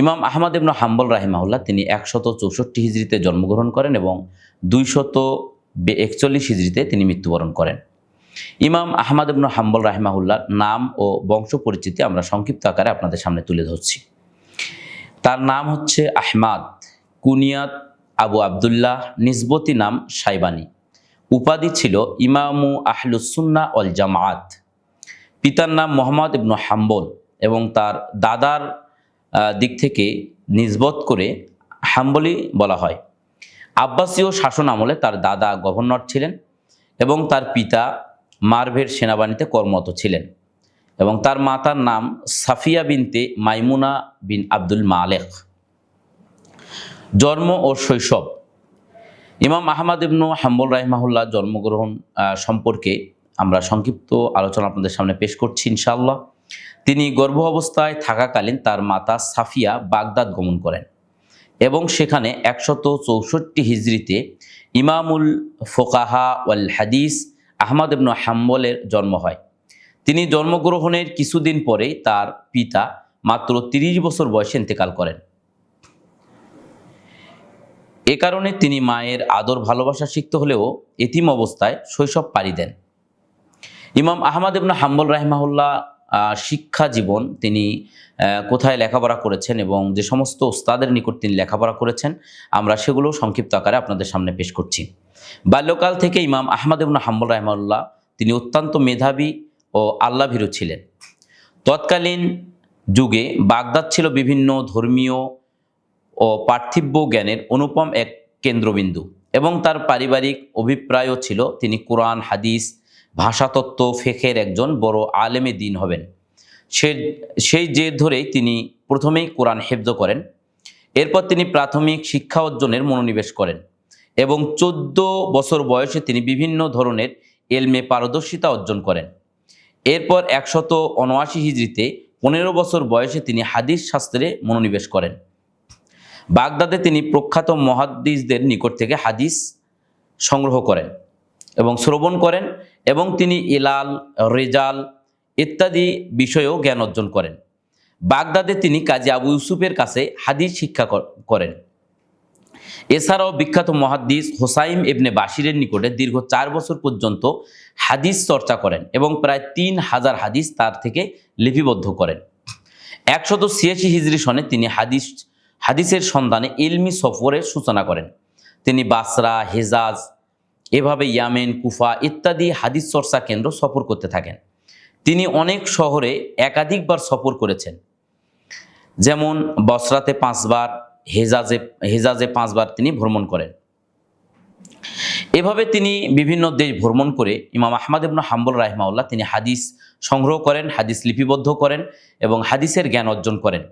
ইমাম আহমদ ইবনু হাম্বল রাহিমাহুল্লাহ তিনি একশত চৌষট্টি হিজড়িতে জন্মগ্রহণ করেন এবং দুইশত একচল্লিশ হিজড়িতে তিনি মৃত্যুবরণ করেন। ইমাম আহমদ ইবনু হাম্বল রাহিমাহুল্লাহ নাম ও বংশ পরিচিতি আমরা সংক্ষিপ্ত আকারে আপনাদের সামনে তুলে ধরছি। তার নাম হচ্ছে আহমাদ, কুনিয়াত আবু আবদুল্লাহ নিজবতি নাম সাইবানি। উপাধি ছিল ইমামু আহলুসুন্না অল জামায়াত পিতার নাম মোহাম্মদ ইবনু হাম্বল এবং তার দাদার দিক থেকে নিজবত করে হাম্বলি বলা হয়। আব্বাসীয় শাসন আমলে তার দাদা গভর্নর ছিলেন এবং তার পিতা মার্ভের সেনাবাহিনীতে কর্মরত ছিলেন এবং তার মাতার নাম সাফিয়া বিনতে মাইমুনা বিন আব্দুল মালেক। জন্ম ও শৈশব। ইমাম আহমদ ইবনু হাম্বুল রাহিমাহুল্লাহ জন্মগ্রহণ সম্পর্কে আমরা সংক্ষিপ্ত আলোচনা আপনাদের সামনে পেশ করছি ইনশাআল্লাহ। তিনি গর্ভ অবস্থায় থাকাকালীন তার মাতা সাফিয়া বাগদাদ গমন করেন এবং সেখানে একশত চৌষট্টি হিজড়িতে ইমামুল ফোকাহা ওয়াল হাদিস আহমদ ইবনু হাম্বলের জন্ম হয়। তিনি জন্মগ্রহণের কিছুদিন পরেই তার পিতা মাত্র তিরিশ বছর বয়সে ইন্তেকাল করেন। এ কারণে তিনি মায়ের আদর ভালোবাসা শিখতে হলেও এতিম অবস্থায় শৈশব পাড়ি দেন। ইমাম আহমদ ইবনা হাম্বল রাহিমাহুল্লাহ শিক্ষা জীবন তিনি কোথায় লেখাপড়া করেছেন এবং যে সমস্ত ওস্তাদের নিকট তিনি লেখাপড়া করেছেন, আমরা সেগুলো সংক্ষিপ্ত আকারে আপনাদের সামনে পেশ করছি। বাল্যকাল থেকে ইমাম আহমদ ইবনা হাম্বল রাহিমাহুল্লাহ তিনি অত্যন্ত মেধাবী ও আল্লাভীরু ছিলেন। তৎকালীন যুগে বাগদাদ ছিল বিভিন্ন ধর্মীয় ও পার্থিব্য জ্ঞানের অনুপম এক কেন্দ্রবিন্দু এবং তার পারিবারিক অভিপ্রায়ও ছিল, তিনি কোরআন, হাদিস ভাষাতত্ত্ব ফেখের একজন বড় আলেমে দিন হবেন। সে সেই জেদ ধরেই তিনি প্রথমেই কোরআন হেফজ করেন, এরপর তিনি প্রাথমিক শিক্ষা অর্জনের মনোনিবেশ করেন এবং চোদ্দ বছর বয়সে তিনি বিভিন্ন ধরনের এলমে পারদর্শিতা অর্জন করেন। এরপর একশত উনআশি হিজড়িতে পনেরো বছর বয়সে তিনি হাদিস শাস্ত্রে মনোনিবেশ করেন। বাগদাদে তিনি প্রখ্যাত মহাদ্দিসদের নিকট থেকে হাদিস সংগ্রহ করেন এবং শ্রবণ করেন এবং তিনি ইলাল, রেজাল ইত্যাদি বিষয়েও জ্ঞান অর্জন করেন। বাগদাদে তিনি কাজী আবু ইউসুফের কাছে হাদিস শিক্ষা করেন। এছাড়াও বিখ্যাত মহাদ্দিস হোসাইম ইবনে বাশিরের নিকটে দীর্ঘ চার বছর পর্যন্ত হাদিস চর্চা করেন এবং প্রায় তিন হাজার হাদিস তার থেকে লিপিবদ্ধ করেন। একশত ছিয়াশি হিজরি সনে তিনি হাদিস, হাদিসের সন্ধানে ইলমি সফরের সূচনা করেন। তিনি বাসরা, হেজাজ এভাবে ইয়ামেন, কুফা ইত্যাদি হাদিস চর্চা কেন্দ্র সফর করতে থাকেন। তিনি অনেক শহরে একাধিকবার সফর করেছেন। যেমন বসরাতে পাঁচবার, হেজাজে হেজাজে পাঁচবার তিনি ভ্রমণ করেন। এভাবে তিনি বিভিন্ন দেশ ভ্রমণ করে ইমাম আহমদ ইবনু হাম্বুল রাহমাউল্লাহ তিনি হাদিস সংগ্রহ করেন, হাদিস লিপিবদ্ধ করেন এবং হাদিসের জ্ঞান অর্জন করেন।